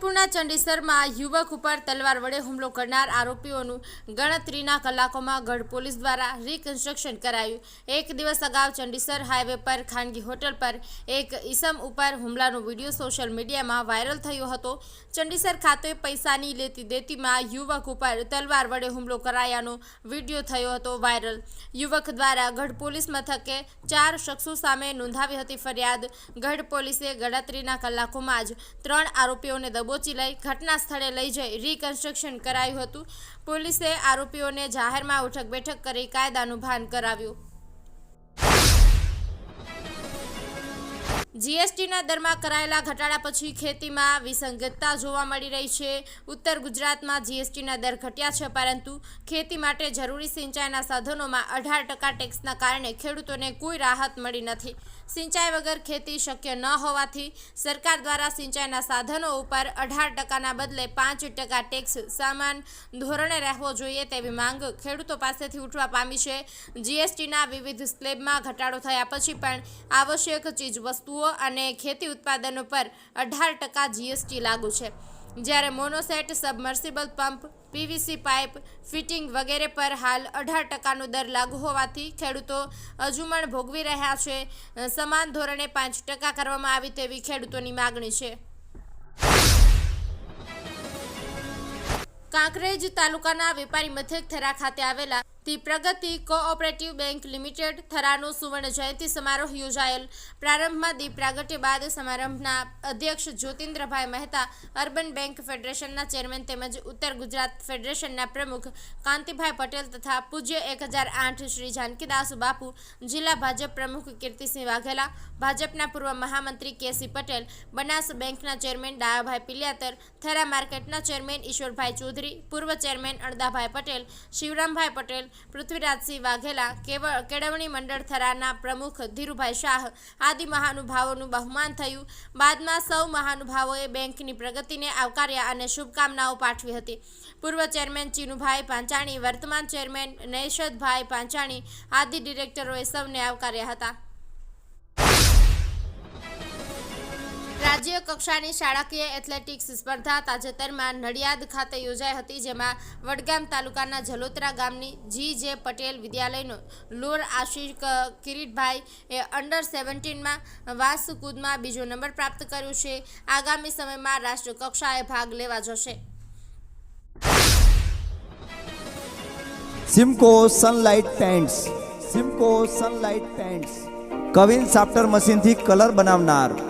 પાલનપુરના ચંડીસરમાં યુવક ઉપર તલવાર વડે હુમલો કરનાર આરોપીઓનું ગણતરીના કલાકોમાં ગઢ પોલીસ દ્વારા રિકન્સ્ટ્રક્શન કરાયું. એક દિવસ અગાઉ ચંડીસર હાઈવે પર ખાનગી હોટલ પર એક ઈસમ ઉપર હુમલાનો વીડિયો સોશિયલ મીડિયામાં વાયરલ થયો હતો. ચંડીસર ખાતે પૈસાની લેતી દેતીમાં યુવક ઉપર તલવાર વડે હુમલો કરાયાનો વીડિયો થયો હતો વાયરલ યુવક દ્વારા ગઢ પોલીસ મથકે ચાર શખ્સો સામે નોંધાવી હતી ફરિયાદ. ગઢ પોલીસે ગણતરીના કલાકોમાં જ ત્રણ આરોપીઓને દબોચી લઈ ઘટના સ્થળે લઈ જઈ રિકન્સ્ટ્રક્શન કરાયું હતું. પોલીસે આરોપીઓને જાહેરમાં ઉઠક બેઠક કરી કાયદાનું ભાન કરાવ્યું. જીએસટીના દરમાં કરાયેલા ઘટાડા પછી ખેતીમાં વિસંગતતા જોવા મળી રહી છે. ઉત્તર ગુજરાતમાં જીએસટીના દર ઘટ્યા છે, પરંતુ ખેતી માટે જરૂરી સિંચાઈના સાધનોમાં અઢાર ટકા ટેક્સના કારણે ખેડૂતોને કોઈ રાહત મળી નથી. સિંચાઈ વગર ખેતી શક્ય ન હોવાથી સરકાર દ્વારા સિંચાઈના સાધનો ઉપર અઢાર ટકાના બદલે પાંચ ટકા ટેક્સ સામાન ધોરણે રહેવો જોઈએ તેવી માંગ ખેડૂતો પાસેથી ઉઠવા પામી છે. જીએસટીના વિવિધ સ્લેબમાં ઘટાડો થયા પછી પણ આવશ્યક ચીજ વસ્તુઓ અને ખેતી ઉત્પાદનો પર અઢાર ટકા જીએસટી લાગુ છે. જ્યારે monoset submersible pump PVC pipe fitting વગેરે પર હાલ અઢાર ટકાનો દર લાગુ હોવાથી ખેડૂતો અજુમણ ભોગવી રહ્યા છે. સમાન ધોરણે પાંચ ટકા કરવામાં આવી તેવી ખેડૂતોની માગણી છે. કાંકરેજ તાલુકાના વેપારી મથક થરા ખાતે આવેલા the Pragati cooperative bank limited થરાનો સુવર્ણ જયંતિ સમારોહ યોજાયેલ. પ્રારંભમાં દીપ પ્રાગટ્ય બાદ સમારંભના અધ્યક્ષ જ્યોતિન્દ્રભાઈ મહેતા, અર્બન બેંક ફેડરેશનના ચેરમેન તેમજ ઉત્તર ગુજરાત ફેડરેશનના પ્રમુખ કાંતિભાઈ પટેલ તથા પૂજ્ય એક હજાર આઠ શ્રી જાનકીદાસ બાપુ, જિલ્લા ભાજપ પ્રમુખ કીર્તિસિંહ વાઘેલા, ભાજપના પૂર્વ મહામંત્રી કેસી પટેલ, બનાસ બેંકના ચેરમેન ડાયાભાઈ પિલિયાતર, થરા માર્કેટના ચેરમેન ઈશ્વરભાઈ ચૌધરી, પૂર્વ ચેરમેન અડદાભાઈ પટેલ, શિવરામભાઈ પટેલ પૃથ્વીરાજસિંહ વાઘેલા કેળવણી મંડળ થરાના પ્રમુખ ધીરુભાઈ શાહ આદિ મહાનુભાવોનું બહુમાન થયું. બાદમાં સૌ મહાનુભાવોએ બેંકની પ્રગતિને આવકાર્યા અને શુભકામનાઓ પાઠવી હતી. પૂર્વ ચેરમેન ચીનુભાઈ પાંચાણી, વર્તમાન ચેરમેન નૈશદભાઈ પાંચાણી, આદિ ડિરેક્ટરોએ સૌને આવકાર્યા હતા. રાજ્ય કક્ષાની શાળાકીય એથ્લેટિક્સ સ્પર્ધા તાજેતરમાં નડિયાદ ખાતે યોજાઈ હતી, જેમાં વડગામ તાલુકાના જલોત્રા ગામની જી જે પટેલ વિદ્યાલયનો લોર આશીષ કિરીટભાઈ એ અંડર સેવન્ટીનમાં વાસકૂદમાં બીજો નંબર પ્રાપ્ત કર્યો છે. આગામી સમયમાં રાષ્ટ્ર કક્ષાએ ભાગ લેવા જશે. Simco Sunlight Paints Simco Sunlight Paints queen સાફ્ટર મશીનથી કલર બનાવનાર.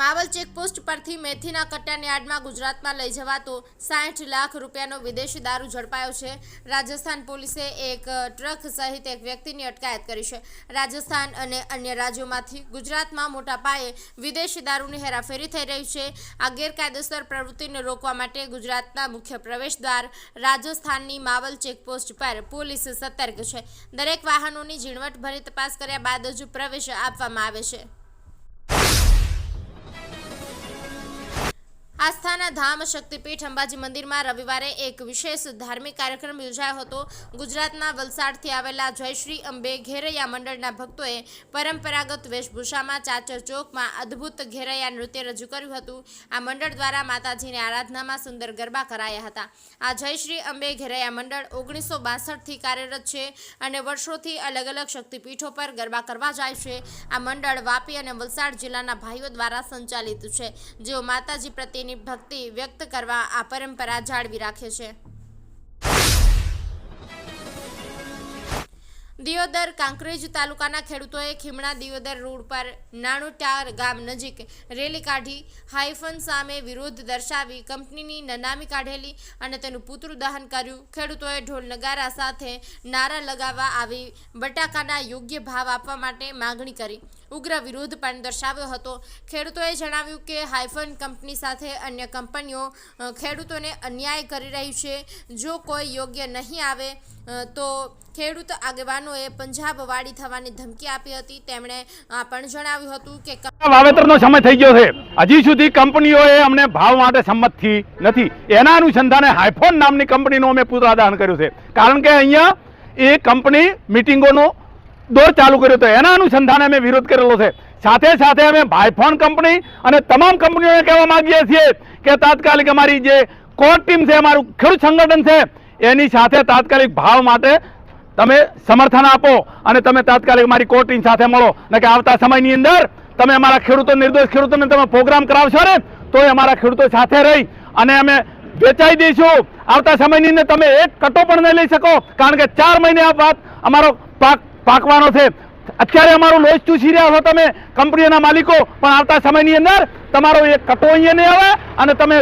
Maval checkpost પરથી મેથીના કટ્ટાની આડમાં ગુજરાતમાં લઈ જવાતો સાઠ લાખ રૂપિયાનો વિદેશી દારૂ ઝડપાયો છે. રાજસ્થાન પોલીસે એક ટ્રક સહિત એક વ્યક્તિની અટકાયત કરી છે. રાજસ્થાન અને અન્ય રાજ્યોમાંથી ગુજરાતમાં મોટા પાયે વિદેશી દારૂની હેરાફેરી થઈ રહી છે. આ ગેરકાયદેસર પ્રવૃત્તિને રોકવા માટે ગુજરાતના મુખ્ય પ્રવેશદ્વાર રાજસ્થાનની માવલ ચેકપોસ્ટ પર પોલીસ સતર્ક છે. દરેક વાહનોની ઝીણવટભરી તપાસ કર્યા બાદ જ પ્રવેશ આપવામાં આવે છે. આસ્થાના ધામ શક્તિપીઠ અંબાજી મંદિરમાં રવિવારે એક વિશેષ ધાર્મિક કાર્યક્રમ યોજાયો હતો. ગુજરાતના વલસાડથી આવેલા જયશ્રી અંબે ઘેરૈયા મંડળના ભક્તોએ પરંપરાગત વેશભૂષામાં ચાચર ચોકમાં અદ્ભુત ઘેરૈયા નૃત્ય રજૂ કર્યું હતું. આ મંડળ દ્વારા માતાજીની આરાધનામાં સુંદર ગરબા કરાયા હતા. આ જયશ્રી અંબે ઘેરૈયા મંડળ ઓગણીસો બાસઠથી કાર્યરત છે અને વર્ષોથી અલગ અલગ શક્તિપીઠો પર ગરબા કરવા જાય છે. આ મંડળ વાપી અને વલસાડ જિલ્લાના ભાઈઓ દ્વારા સંચાલિત છે. જેઓ માતાજી પ્રત્યેની ભક્તિ વ્યક્ત કરવા આ પરંપરા જાળવી રાખે છે. દિયોદર કાંકરેજ તાલુકાના ખેડૂતોએ ખીમણા દિયોદર રોડ પર નાણુટાર ગામ નજીક રેલી કાઢી હાઇફન સામે વિરોધ દર્શાવી કંપનીની નનામી કાઢેલી અને તેનું પુતળું દહન કર્યું. ખેડૂતોએ ઢોલ નગારા સાથે નારા લગાવવા આવી બટાકાના યોગ્ય ભાવ આપવા માટે માગણી કરી. ઉગ્ર વિરોધ પણ દર્શાવ્યો હતો. ખેડૂતોએ જણાવ્યું કે હાઇફન કંપની સાથે અન્ય કંપનીઓ ખેડૂતોને અન્યાય કરી રહી છે. જો કોઈ યોગ્ય નહીં આવે તો ખેડૂત આગેવાનો યુવાનોએ પંજાબ વાડી થવાની ધમકી આપી હતી. તેમણે પણ જણાવ્યું હતું કે વાવેતરનો સમય થઈ ગયો છે. હજી સુધી કંપનીઓએ અમને ભાવ માટે સંમત થઈ નથી. એના અનુસંધાને હાઇફોન નામની કંપનીનું અમે પુનરાદાન કર્યું છે. કારણ કે અહીંયા એ કંપની મિટિંગોનો દોર ચાલુ કર્યો હતો. એના અનુસંધાને અમે વિરોધ કરેલો છે. સાથે સાથે અમે ભાઈફોન કંપની અને તમામ કંપનીઓને કહેવા માંગીએ છીએ કે તાત્કાલિક અમારી જે કોર ટીમ છે, અમારું ખેડૂત સંગઠન છે, એની સાથે તાત્કાલિક ભાવ માટે તમે સમર્થન આપો અને તમે તાત્કાલિક મારી કોર સાથે મળો. ને કે આવતા સમયની અંદર તમે અમારા ખેડૂતો નિર્દોષ ખેડૂતોને તમે પ્રોગ્રામ કરાવશો ને તો અમારા ખેડૂતો સાથે રહી અને અમે વેચાઈ દઈશું. આવતા સમયની અંદર તમે એક કટો પણ નહીં લઈ શકો, કારણ કે ચાર મહિને આ વાત અમારો પાક પાકવાનો છે. અત્યારે અમારું લોહી ચૂસી રહ્યા છો તમે, કંપનીઓના માલિકો, પણ આવતા સમયની અંદર તમારો એક કટો અહીંયા નહીં આવે અને તમે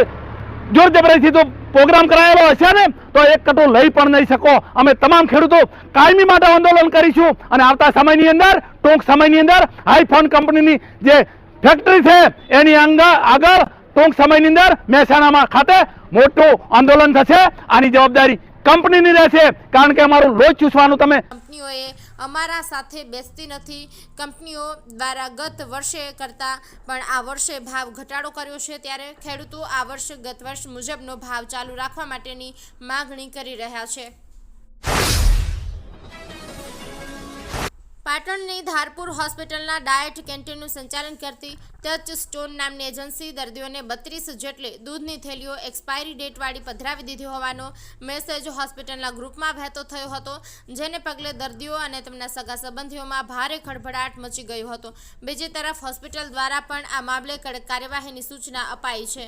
જોર જબરજસ્તી તો પ્રોગ્રામ કરાયેલો હશે ને, તો એક કટો લઈ પણ નહીં શકો. અમે તમામ ખેડૂતો કાયમી માટે આંદોલન કરીશું અને આવતા સમયની અંદર, ટૂંક સમયની અંદર, આઈફોન કંપનીની જે ફેક્ટરી છે, એની અંદર આગળ ટૂંક સમયની અંદર મહેસાણામાં ખાતે મોટું આંદોલન થશે. આની જવાબદારી કંપનીની રહેશે. કારણ કે અમારું લોહી ચૂસવાનું તમે કંપનીઓએ અમારા સાથે બેસતી નથી. કંપનીઓ દ્વારા ગત વર્ષે કરતાં પણ આ વર્ષે ભાવ ઘટાડો કર્યો છે. ત્યારે ખેડૂતો આ વર્ષે ગત વર્ષ મુજબનો ભાવ ચાલુ રાખવા માટેની માગણી કરી રહ્યા છે. પાટણની ધારપુર હોસ્પિટલના ડાયટ કેન્ટીનનું સંચાલન કરતી ટચ સ્ટોન નામની એજન્સી દર્દીઓને બત્રીસ જેટલી દૂધની થેલીઓ એક્સપાયરી ડેટવાળી પધરાવી દીધી હોવાનો મેસેજ હોસ્પિટલના ગ્રુપમાં વહેતો થયો હતો, જેને પગલે દર્દીઓ અને તેમના સગા સંબંધીઓમાં ભારે ખળભળાટ મચી ગયો હતો. બીજી તરફ હોસ્પિટલ દ્વારા પણ આ મામલે કડક કાર્યવાહીની સૂચના અપાઈ છે.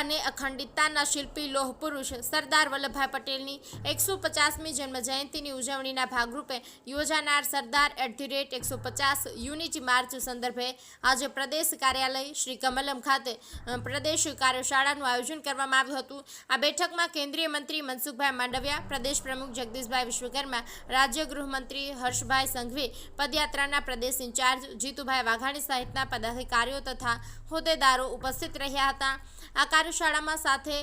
અને અખંડિતતાના શિલ્પી લોહ પુરુષ સરદાર વલ્લભભાઈ પટેલની એકસો પચાસમી જન્મ જયંતિની ઉજવણીના ભાગરૂપે યોજાનાર સરદાર એટ ધી રેટ એકસો પચાસ યુનિટી માર્ચ સંદર્ભે આજે પ્રદેશ કાર્યાલય શ્રી કમલમ ખાતે પ્રદેશ કાર્યશાળાનું આયોજન કરવામાં આવ્યું હતું. આ બેઠકમાં કેન્દ્રીય મંત્રી મનસુખભાઈ માંડવિયા, પ્રદેશ પ્રમુખ જગદીશભાઈ વિશ્વકર્મા, રાજ્ય ગૃહમંત્રી હર્ષભાઈ સંઘવી, પદયાત્રાના પ્રદેશ ઇન્ચાર્જ જીતુભાઈ વાઘાણી સહિતના પદાધિકારીઓ તથા હોદ્દેદારો ઉપસ્થિત રહ્યા હતા. આ કાર્યશાળામાં સાથે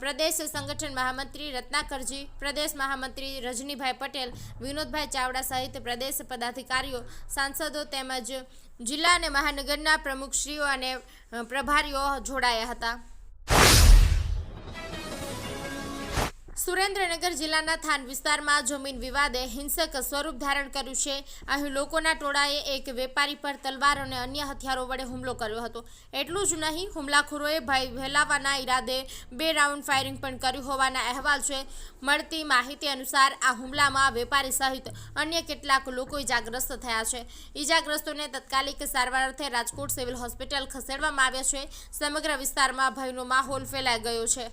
પ્રદેશ સંગઠન મહામંત્રી રત્નાકરજી, પ્રદેશ મહામંત્રી રજનીભાઈ પટેલ, વિનોદભાઈ ચાવડા સહિત પ્રદેશ પદાધિકારીઓ, સાંસદો તેમજ જિલ્લા અને મહાનગરના પ્રમુખશ્રીઓ અને પ્રભારીઓ જોડાયા હતા. સુરેન્દ્રનગર જિલ્લાના થાન વિસ્તારમાં જમીન વિવાદે હિંસક સ્વરૂપ ધારણ કર્યું છે. અહીં લોકોના ટોળાએ એક વેપારી પર તલવાર અને અન્ય હથિયારો વડે હુમલો કર્યો હતો. એટલું જ નહીં, હુમલાખોરોએ ભય ફેલાવવાના ઈરાદે બે રાઉન્ડ ફાયરિંગ પણ કર્યું હોવાના અહેવાલ છે. મળતી માહિતી અનુસાર, આ હુમલામાં વેપારી સહિત અન્ય કેટલાક લોકો ઇજાગ્રસ્ત થયા છે. ઇજાગ્રસ્તોને તત્કાલિક સારવાર અર્થે રાજકોટ સિવિલ હોસ્પિટલ ખસેડવામાં આવ્યા છે. સમગ્ર વિસ્તારમાં ભયનો માહોલ ફેલાઈ ગયો છે.